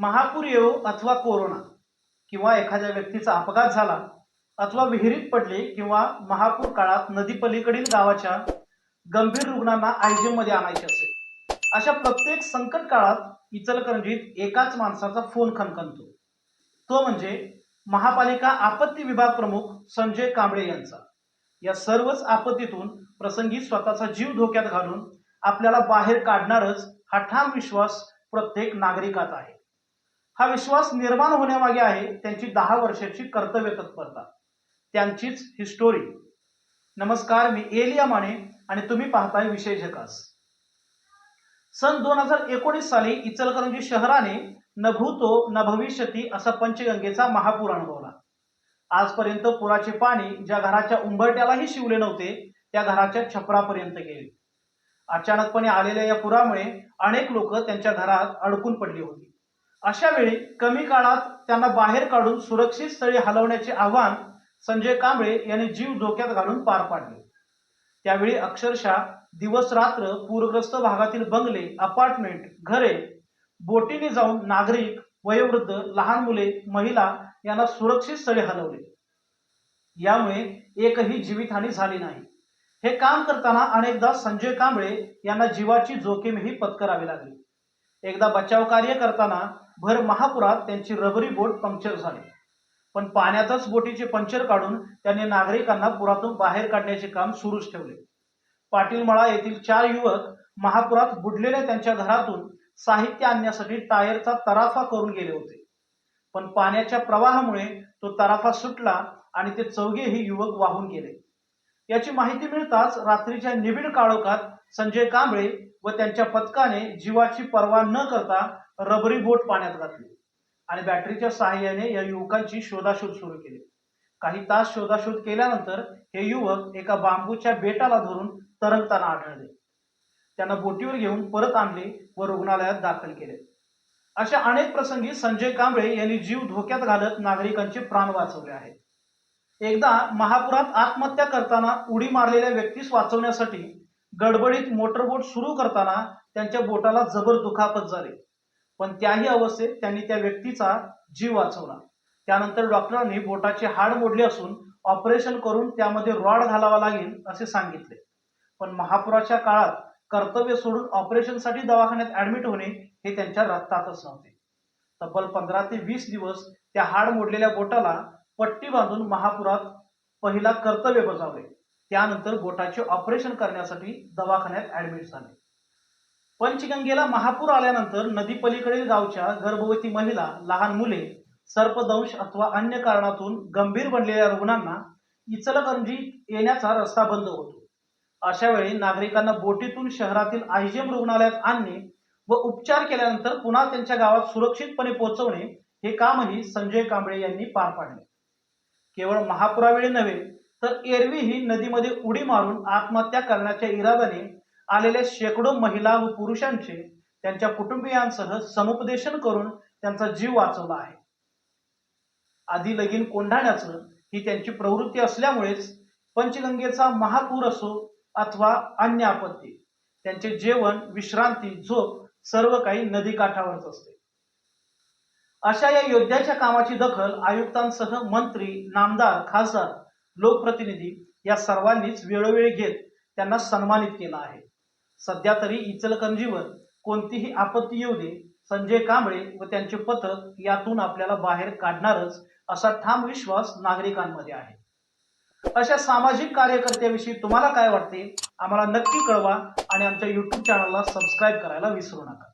महापूर येऊ अथवा कोरोना किंवा एखाद्या व्यक्तीचा अपघात झाला अथवा विहिरीत पडले किंवा महापूर काळात नदीपलीकडील गावाच्या गंभीर रुग्णांना आयजीएममध्ये आणायचे असेल अशा प्रत्येक संकट काळात इचलकरंजीत एकाच माणसाचा फोन खणखणतो. तो म्हणजे महापालिका आपत्ती विभाग प्रमुख संजय कांबळे यांचा. या सर्वच आपत्तीतून प्रसंगी स्वतःचा जीव धोक्यात घालून आपल्याला बाहेर काढणारच हा ठाम विश्वास प्रत्येक नागरिकात आहे. हा विश्वास निर्माण होण्यामागे आहे त्यांची दहा वर्षाची कर्तव्य तत्परता. त्यांचीच हिस्टोरी. नमस्कार मी एलिया माने आणि तुम्ही पाहताय विशेष झकास. सन दोन हजार एकोणीस साली इचलकरंजी शहराने न भूतो न भविष्यती असा पंचगंगेचा महापूर अनुभवला आजपर्यंत पुराचे पाणी ज्या घराच्या उंबरट्यालाही शिवले नव्हते त्या घराच्या छपरापर्यंत गेले. अचानकपणे आलेल्या या पुरामुळे अनेक लोक त्यांच्या घरात अडकून पडली होती. अशा वेळी कमी काळात त्यांना बाहेर काढून सुरक्षित स्थळी हलवण्याचे आव्हान संजय कांबळे यांनी जीव धोक्यात घालून पार पाडले. त्यावेळी अक्षरशः दिवस रात्र पूरग्रस्त भागातील बंगले अपार्टमेंट घरे बोटीने जाऊन नागरिक वयोवृद्ध लहान मुले महिला यांना सुरक्षित स्थळी हलवले. यामुळे एकही जीवितहानी झाली नाही. हे काम करताना अनेकदा संजय कांबळे यांना जीवाची जोखीमही पत्करावी लागली. एकदा बचाव कार्य करताना भर महापुरात त्यांची रबरी बोट पंक्चर झाली. पण पाण्यातच बोटीचे पंक्चर काढून त्यांनी नागरिकांना पुरातून बाहेर काढण्याचे काम सुरूच ठेवले. पाटीलमळा येथील चार युवक महापुरात बुडलेल्या त्यांच्या घरातून साहित्य आणण्यासाठी टायरचा तराफा करून गेले होते. पण पाण्याच्या प्रवाहामुळे तो तराफा सुटला आणि ते चौघेही युवक वाहून गेले. याची माहिती मिळताच रात्रीच्या निबिड काळोखात संजय कांबळे व त्यांच्या पथकाने जीवाची पर्वा न करता रबरी बोट पाण्यात घातली. आणि बॅटरीच्या सहाय्याने या युवकांची शोधाशोध सुरू केली. काही तास शोधाशोध केल्यानंतर हे युवक एका बांबूच्या बेटाला धरून तरंगताना आढळले. त्यांना बोटीवर घेऊन परत आणले व रुग्णालयात दाखल केले. अशा अनेक प्रसंगी संजय कांबळे यांनी जीव धोक्यात घालत नागरिकांचे प्राण वाचवले आहेत. एकदा महापुरात आत्महत्या करताना उडी मारलेल्या व्यक्तीस वाचवण्यासाठी गडबडीत मोटरबोट सुरू करताना त्यांच्या बोटाला जबर दुखापत झाली. पण त्याही अवस्थेत त्यांनी त्या व्यक्तीचा जीव वाचवला. त्यानंतर डॉक्टरांनी बोटाचे हाड मोडले असून ऑपरेशन करून त्यामध्ये रॉड घालावा लागेल असे सांगितले. पण महापुराच्या काळात कर्तव्य सोडून ऑपरेशनसाठी दवाखान्यात ऍडमिट होणे हे त्यांच्या रक्तातच नव्हते. तब्बल पंधरा ते वीस दिवस त्या हाड मोडलेल्या बोटाला पट्टी बांधून महापुरात पहिला कर्तव्य बजावले त्यानंतर बोटाचे ऑपरेशन करण्यासाठी दवाखान्यात ऍडमिट झाले. पंचगंगेला महापूर आल्यानंतर नदी पलीकडील गावच्या गर्भवती महिला लहान मुले सर्पदंश अथवा अन्य कारणातून गंभीर बनलेल्या रुग्णांना इचलकरंजी येण्याचा रस्ता बंद होतो. अशा वेळी नागरिकांना बोटीतून शहरातील आयजीएम रुग्णालयात आणणे व उपचार केल्यानंतर पुन्हा त्यांच्या गावात सुरक्षितपणे पोहोचवणे हे कामही संजय कांबळे यांनी पार पाडले. केवळ महापुरावेळी नव्हे तर एरवी ही नदीमध्ये उडी मारून आत्महत्या करण्याच्या इराद्याने आलेल्या शेकडो महिला व पुरुषांचे त्यांच्या कुटुंबियांसह समुपदेशन करून त्यांचा जीव वाचवला आहे. आधी लगीन कोंढाण्याचं ही त्यांची प्रवृत्ती असल्यामुळेच पंचगंगेचा महापूर असो अथवा अन्य आपत्ती त्यांचे जेवण विश्रांती झोप सर्व काही नदीकाठावरच असते. अशा या योद्ध्याच्या कामाची दखल आयुक्तांसह मंत्री नामदार खासदार लोकप्रतिनिधी या सर्वांनीच वेळोवेळी घेत त्यांना सन्मानित केलं आहे. सध्या तरी इचलकरंजीवर कोणतीही आपत्ती येऊ दे संजय कांबळे व त्यांचे पथक यातून आपल्याला बाहेर काढणारच असा ठाम विश्वास नागरिकांमध्ये आहे. अशा सामाजिक कार्यकर्त्याविषयी तुम्हाला काय वाटते? आम्हाला नक्की कळवा आणि आमच्या युट्यूब चॅनलला सबस्क्राईब करायला विसरू नका.